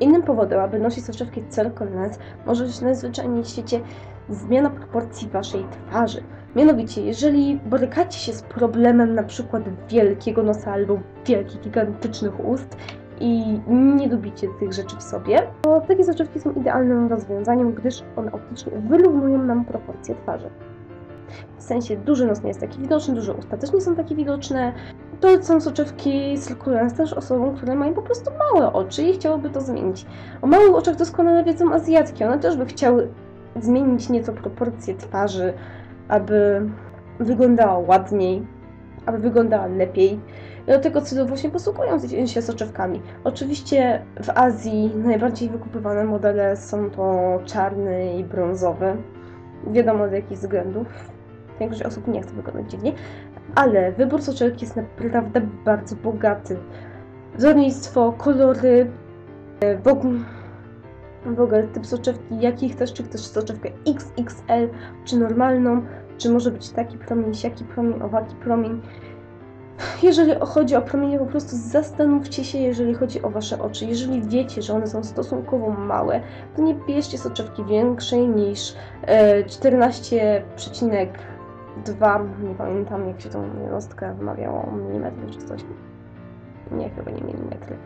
Innym powodem, aby nosić soczewki Circle Lens może być najzwyczajniej w świecie zmiana proporcji waszej twarzy. Mianowicie, jeżeli borykacie się z problemem na przykład wielkiego nosa albo wielkich, gigantycznych ust i nie lubicie tych rzeczy w sobie, to takie soczewki są idealnym rozwiązaniem, gdyż one optycznie wyrównują nam proporcje twarzy. W sensie duży nos nie jest taki widoczny, duże usta też nie są takie widoczne. To są soczewki cirkularne też osobom, które mają po prostu małe oczy i chciałyby to zmienić. O małych oczach doskonale wiedzą Azjatki, one też by chciały zmienić nieco proporcje twarzy, aby wyglądała ładniej, aby wyglądała lepiej. I do tego celu właśnie posługują się soczewkami. Oczywiście w Azji najbardziej wykupywane modele są to czarny i brązowy. Wiadomo z jakich względów. Większość osób nie chce wyglądać dziwnie, ale wybór soczewek jest naprawdę bardzo bogaty. Wzornictwo, kolory, w ogóle, w ogóle typ soczewki, jakich też, czy chcesz soczewkę XXL, czy normalną, czy może być taki promień, siaki promień, owaki promień. Jeżeli chodzi o promienie, po prostu zastanówcie się, jeżeli chodzi o Wasze oczy. Jeżeli wiecie, że one są stosunkowo małe, to nie bierzcie soczewki większej niż 14,2, nie pamiętam jak się tą jednostkę wymawiało, milimetry czy coś. Nie, chyba nie milimetry.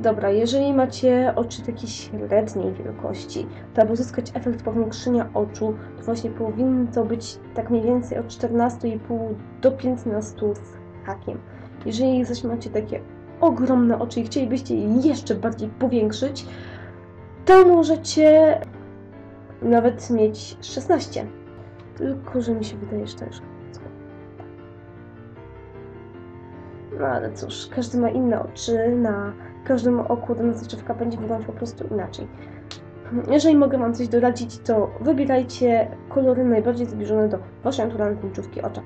Dobra, jeżeli macie oczy takiej średniej wielkości, to aby uzyskać efekt powiększenia oczu, to właśnie powinno to być tak mniej więcej od 14,5 do 15 z hakiem. Jeżeli zaś macie takie ogromne oczy i chcielibyście je jeszcze bardziej powiększyć, to możecie nawet mieć 16. Tylko, że mi się wydaje, że to już No ale cóż, każdy ma inne oczy, na każdym oku dana soczewka będzie wyglądać po prostu inaczej. Jeżeli mogę Wam coś doradzić, to wybierajcie kolory najbardziej zbliżone do Waszej naturalnej tęczówki ocza.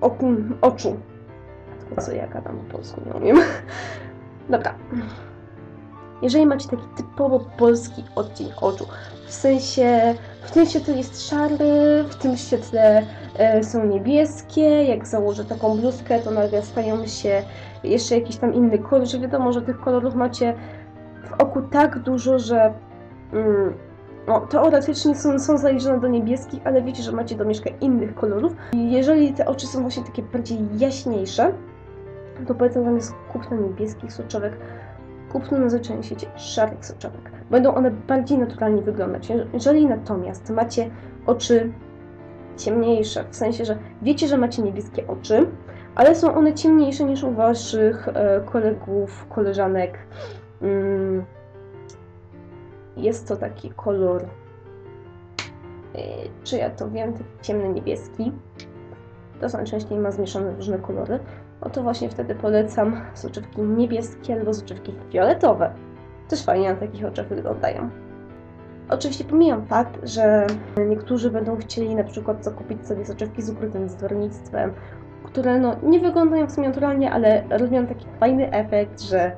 Oku, oczu. Tylko co ja gadam po polsku, nie umiem. Dobra. Jeżeli macie taki typowo polski odcień oczu, w sensie w tym świetle jest szary, w tym świetle e, są niebieskie, jak założę taką bluzkę, to nagle stają się jeszcze jakiś tam inny kolor, że wiadomo, że tych kolorów macie w oku tak dużo, że mm, no, teoretycznie są, są zaliczone do niebieskich, ale wiecie, że macie domieszkę innych kolorów. I jeżeli te oczy są właśnie takie bardziej jaśniejsze, to polecam zamiast kupna niebieskich soczewek, kupno na świecie szarych soczewek. Będą one bardziej naturalnie wyglądać. Jeżeli natomiast macie oczy ciemniejsze, w sensie, że wiecie, że macie niebieskie oczy, ale są one ciemniejsze niż u waszych e, kolegów, koleżanek. Mm, jest to taki kolor, e, czy ja to wiem, ciemny niebieski. To są najczęściej ma zmieszane różne kolory. No to właśnie wtedy polecam soczewki niebieskie albo soczewki fioletowe. Też fajnie na takich oczach wyglądają. Oczywiście pomijam fakt, że niektórzy będą chcieli na przykład zakupić sobie soczewki z ukrytym wzornictwem, które no, nie wyglądają w sumie naturalnie, ale robią taki fajny efekt, że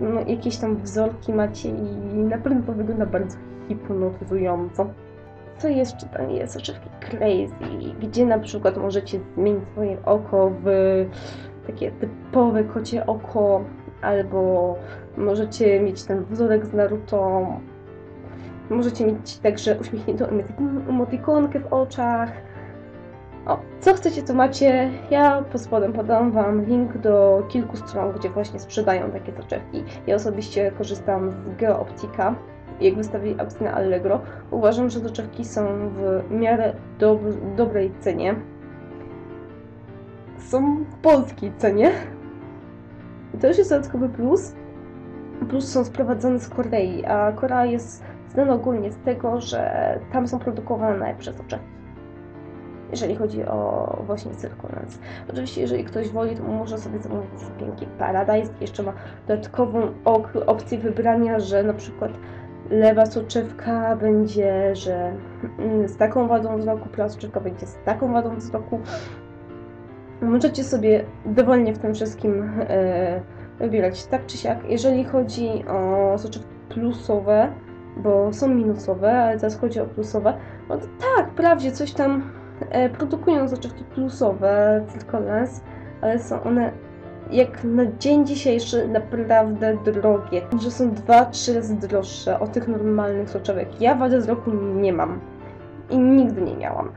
no, jakieś tam wzorki macie i na pewno to wygląda bardzo hipnotyzująco. Co jest? Oczewki crazy, gdzie na przykład możecie zmienić swoje oko w takie typowe kocie oko, albo możecie mieć ten wzorek z Naruto, możecie mieć także uśmiechniętą emotikonkę w oczach, o, co chcecie, to macie. Ja pod spodem podam Wam link do kilku stron, gdzie właśnie sprzedają takie soczewki. Ja osobiście korzystam z GeoOptika. Jak wystawili aukcję na Allegro, uważam, że soczewki są w miarę dob dobrej cenie. Są w polskiej cenie. I to już jest dodatkowy plus. Plus są sprowadzone z Korei, a Korea jest znana ogólnie z tego, że tam są produkowane najlepsze soczewki jeżeli chodzi o właśnie Circulence. Oczywiście, jeżeli ktoś woli, to może sobie zamówić pięknie Paradise. Jeszcze ma dodatkową opcję wybrania, że na przykład lewa soczewka będzie, że mm, z taką wadą wzroku, prawa soczewka będzie z taką wadą wzroku. Możecie sobie dowolnie w tym wszystkim e, wybierać tak czy siak. Jeżeli chodzi o soczewki plusowe, bo są minusowe, ale teraz chodzi o plusowe, no to tak, wprawdzie coś tam E, produkują soczewki plusowe, tylko lens, ale są one jak na dzień dzisiejszy naprawdę drogie, że są 2-3 razy droższe od tych normalnych soczewek. Ja wady wzroku nie mam i nigdy nie miałam.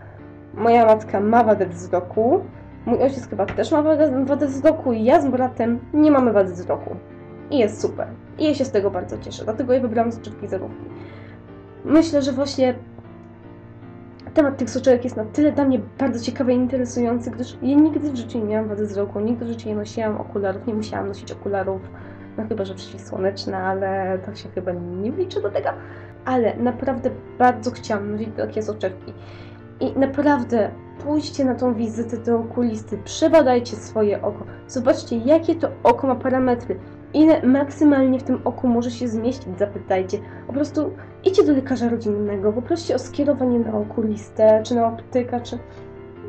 Moja matka ma wadę wzroku, mój ojciec chyba też ma wadę, wzroku i ja z bratem nie mamy wady wzroku. I jest super. I ja się z tego bardzo cieszę, dlatego ja wybrałam soczewki zerówki. Myślę, że właśnie temat tych soczewek jest na tyle dla mnie bardzo ciekawy i interesujący, gdyż ja nigdy w życiu nie miałam wady wzroku, nigdy w życiu nie nosiłam okularów, nie musiałam nosić okularów, no chyba, że przeciwsłoneczne, ale to się chyba nie wliczy do tego. Ale naprawdę bardzo chciałam nosić takie soczewki. I naprawdę pójdźcie na tą wizytę do okulisty, przebadajcie swoje oko, zobaczcie jakie to oko ma parametry, ile maksymalnie w tym oku może się zmieścić, zapytajcie. Po prostu idźcie do lekarza rodzinnego, poproście o skierowanie na okulistę, czy na optyka, czy...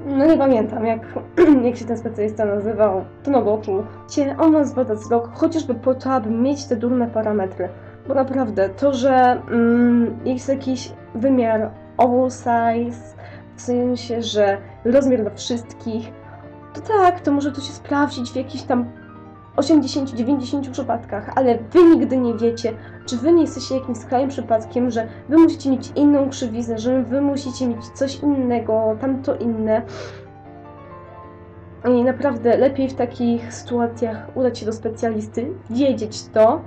No nie pamiętam, jak, jak się ten specjalista nazywał, to na oczu. Cię, on wam zbada wzrok, chociażby po to, aby mieć te durne parametry. Bo naprawdę, to, że mm, jest jakiś wymiar oversize, w sensie, że rozmiar dla wszystkich, to tak, to może to się sprawdzić w jakichś tam 80-90 przypadkach, ale wy nigdy nie wiecie, czy wy nie jesteście jakimś skrajnym przypadkiem, że wy musicie mieć inną krzywiznę, że wy musicie mieć coś innego, tamto inne. I naprawdę lepiej w takich sytuacjach udać się do specjalisty, wiedzieć to,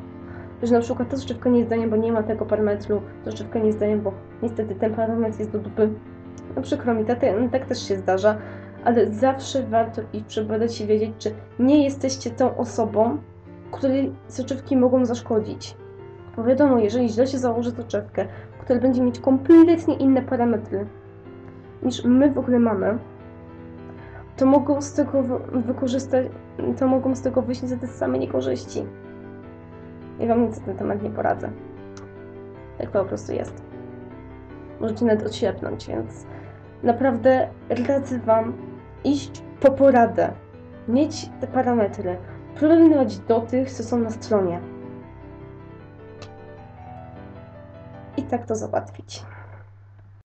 że na przykład ta soczewka nie jest zdanie, bo nie ma tego parametru, soczewka nie jest zdanie, bo niestety ten parametr jest do dupy. No przykro mi, tak, tak też się zdarza, ale zawsze warto i przebadać się wiedzieć, czy nie jesteście tą osobą, której soczewki mogą zaszkodzić. Bo wiadomo, jeżeli źle się założy soczewkę, która będzie mieć kompletnie inne parametry niż my w ogóle mamy, to mogą z tego wykorzystać, to mogą z tego wyjść niestety same niekorzyści. I wam nic na ten temat nie poradzę. Tak to po prostu jest. Możecie nawet odślepnąć, więc naprawdę radzę wam iść po poradę, mieć te parametry, porównywać do tych, co są na stronie. I tak to załatwić.